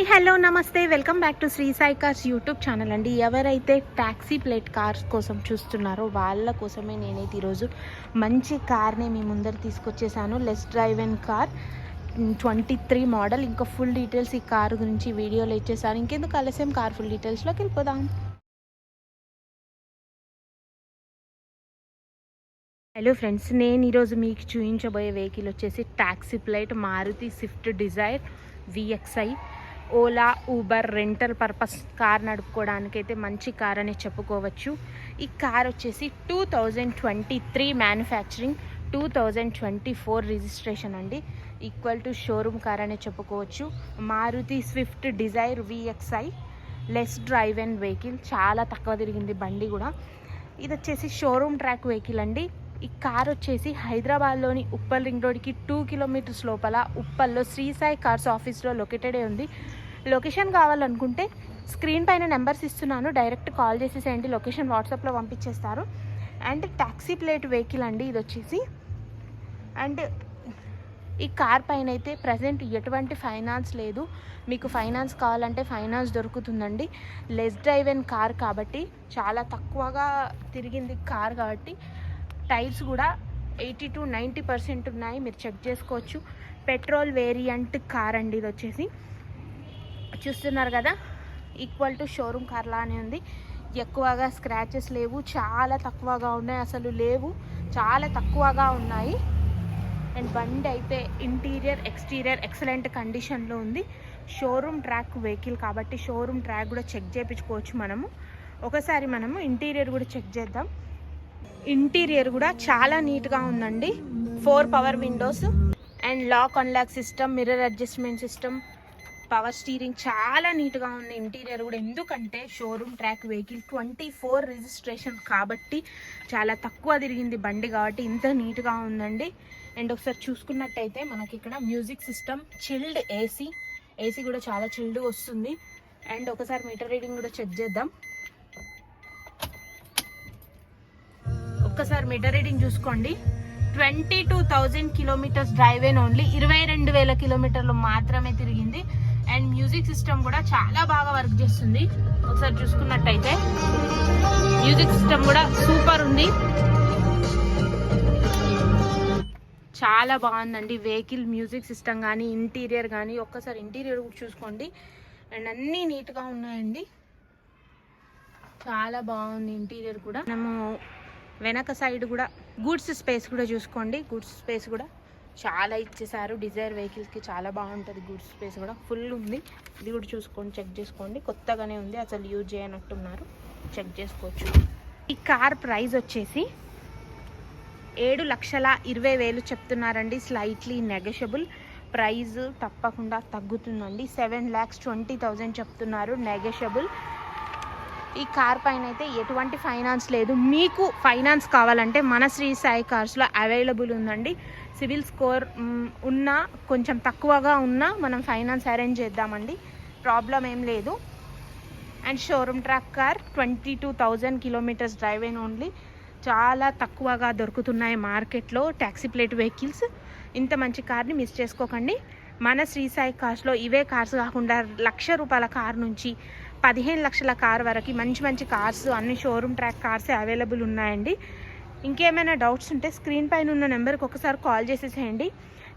Hi hello నమస్తే. Welcome back to Shri Sai cars YouTube channel అండి. ఎవరైతే taxi plate cars కోసం చూస్తున్నారో వాళ్ళ కోసమే నేనైతే ఈరోజు మంచి కార్ని మీ ముందర తీసుకొచ్చేసాను. Less drive and car twenty three model. ఇంకా ఫుల్ డీటెయిల్స్ ఈ కార్ గురించి వీడియోలో ఇచ్చేసాను. ఇంకెందుకు ఆలస్యం? కార్ ఫుల్ డీటెయిల్స్లోకి వెళ్ళిపోదాం. హలో ఫ్రెండ్స్ నేను ఈరోజు మీకు చూపించబోయే వెహికల్ వచ్చేసి taxi plate Maruti Swift Dzire VXI Ola Uber rental purpose car నడుపుకోవడానికి అయితే మంచి కార్ అని చెప్పుకోవచ్చు. ఈ కార్ వచ్చేసి two thousand twenty three manufacturing two thousand twenty four registration అండి. ఈక్వల్ టు షోరూమ్ కార్ అని చెప్పుకోవచ్చు. Maruti Swift Dzire VXI less drive and vehicle చాలా తక్కువ తిరిగింది బండి కూడా. ఇది వచ్చేసి షోరూమ్ ట్రాక్ వెహికల్ అండి. ఈ కార్ వచ్చేసి హైదరాబాద్లోని ఉప్పల్ రింగ్ రోడ్కి టూ కిలోమీటర్స్ లోపల ఉప్పల్లో శ్రీ సాయి కార్స్ ఆఫీస్లో లొకేటెడే ఉంది. లొకేషన్ కావాలనుకుంటే స్క్రీన్ పైన నెంబర్స్ ఇస్తున్నాను. డైరెక్ట్ కాల్ చేసేసేయండి. లొకేషన్ వాట్సాప్లో పంపించేస్తారు. అండ్ ట్యాక్సీ ప్లేట్ వెహికల్ అండి ఇది వచ్చేసి. అండ్ ఈ కార్ పైన అయితే ప్రజెంట్ ఎటువంటి ఫైనాన్స్ లేదు. మీకు ఫైనాన్స్ కావాలంటే ఫైనాన్స్ దొరుకుతుందండి. లెస్ డ్రైవ్ అండ్ కార్ కాబట్టి చాలా తక్కువగా తిరిగింది కార్ కాబట్టి టైర్స్ కూడా ఎయిటీ టు నైంటీ పర్సెంట్ ఉన్నాయి. మీరు చెక్ చేసుకోవచ్చు. పెట్రోల్ వేరియంట్ కార్ అండి ఇది వచ్చేసి. చూస్తున్నారు కదా? ఈక్వల్ టు షోరూమ్ కార్ లానే ఉంది. ఎక్కువగా స్క్రాచెస్ లేవు చాలా తక్కువగా ఉన్నాయి. అసలు లేవు చాలా తక్కువగా ఉన్నాయి. అండ్ బండి అయితే ఇంటీరియర్ ఎక్స్టీరియర్ ఎక్సలెంట్ కండిషన్లో ఉంది. షోరూమ్ ట్రాక్ వెహికల్ కాబట్టి షోరూమ్ ట్రాక్ కూడా చెక్ చేయించుకోవచ్చు మనము. ఒకసారి మనము ఇంటీరియర్ కూడా చెక్ చేద్దాం. ఇంటీరియర్ కూడా చాలా నీట్గా ఉందండి. Four power windows and lock unlock system mirror adjustment system power steering చాలా నీట్గా ఉంది. ఇంటీరియర్ కూడా ఎందుకంటే showroom track vehicle twenty four registration కాబట్టి చాలా తక్కువ తిరిగింది బండి కాబట్టి ఇంత నీట్గా ఉందండి. అండ్ ఒకసారి చూసుకున్నట్టయితే మనకి ఇక్కడ music system chilled AC AC కూడా చాలా చిల్డ్ వస్తుంది. అండ్ ఒకసారి మీటర్ రీడింగ్ కూడా చెక్ చేద్దాం. ఒక్కసారి మీటర్ రీడింగ్ చూసుకోండి. Twenty two thousand kilometres drive అయిన ఓన్లీ ఇరవై రెండు వేల కిలోమీటర్లు మాత్రమే తిరిగింది. అండ్ మ్యూజిక్ సిస్టమ్ కూడా చాలా బాగా వర్క్ చేస్తుంది. ఒకసారి చూసుకున్నట్టయితే మ్యూజిక్ సిస్టమ్ కూడా సూపర్ ఉంది. చాలా బాగుందండి. వెహికల్ మ్యూజిక్ సిస్టమ్ కానీ ఇంటీరియర్ కానీ ఒక్కసారి ఇంటీరియర్ కూడా చూసుకోండి. అండ్ అన్నీ నీట్గా ఉన్నాయండి. చాలా బాగుంది ఇంటీరియర్ కూడా. మనము వెనక సైడ్ కూడా గూడ్స్ స్పేస్ కూడా చూసుకోండి. గూడ్స్ స్పేస్ కూడా చాలా ఇచ్చేసారు డిజైర్ వెహికల్స్కి చాలా బాగుంటుంది గుడ్స్ స్పేస్ కూడా. ఫుల్ ఉంది. ఇది కూడా చూసుకోండి చెక్ చేసుకోండి. కొత్తగానే ఉంది. అసలు యూజ్ చేయనట్టున్నారు. చెక్ చేసుకోవచ్చు. ఈ కార్ ప్రైస్ వచ్చేసి ఏడు లక్షల ఇరవై వేలు చెప్తున్నారండి. Slightly negotiable. ప్రైజ్ తప్పకుండా తగ్గుతుందండి. సెవెన్ ల్యాక్స్ ట్వంటీ థౌజండ్ చెప్తున్నారు. నెగషబుల్. ఈ కార్ పైన అయితే ఎటువంటి ఫైనాన్స్ లేదు. మీకు ఫైనాన్స్ కావాలంటే మన శ్రీ సాయి కార్స్లో అవైలబుల్ ఉందండి. సివిల్ స్కోర్ ఉన్నా కొంచెం తక్కువగా ఉన్నా మనం ఫైనాన్స్ అరేంజ్ చేద్దామండి. ప్రాబ్లం ఏం లేదు. And showroom track car twenty two thousand kilometres drive అయిన ఓన్లీ. చాలా తక్కువగా దొరుకుతున్నాయి మార్కెట్లో ట్యాక్సీ ప్లేట్ వెహికల్స్. ఇంత మంచి కార్ని మిస్ చేసుకోకండి. మన శ్రీ సాయి కార్స్లో ఇవే కార్స్ కాకుండా లక్ష రూపాయల కార్ నుంచి పదిహేను లక్షల కార్ వరకు మంచి మంచి కార్స్ అన్ని షోరూమ్ ట్రాక్ కార్స్ అవైలబుల్ ఉన్నాయండి. ఇంకేమైనా డౌట్స్ ఉంటే స్క్రీన్ పైన ఉన్న నెంబర్కి ఒకసారి కాల్ చేసేసేయండి.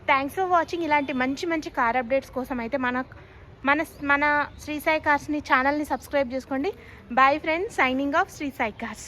థ్యాంక్స్ ఫర్ వాచింగ్ ఇలాంటి మంచి మంచి కార్ అప్డేట్స్ కోసం అయితే మన మన మన శ్రీసాయి కార్స్ని ఛానల్ని సబ్స్క్రైబ్ చేసుకోండి. Bye friends signing off Shri Sai cars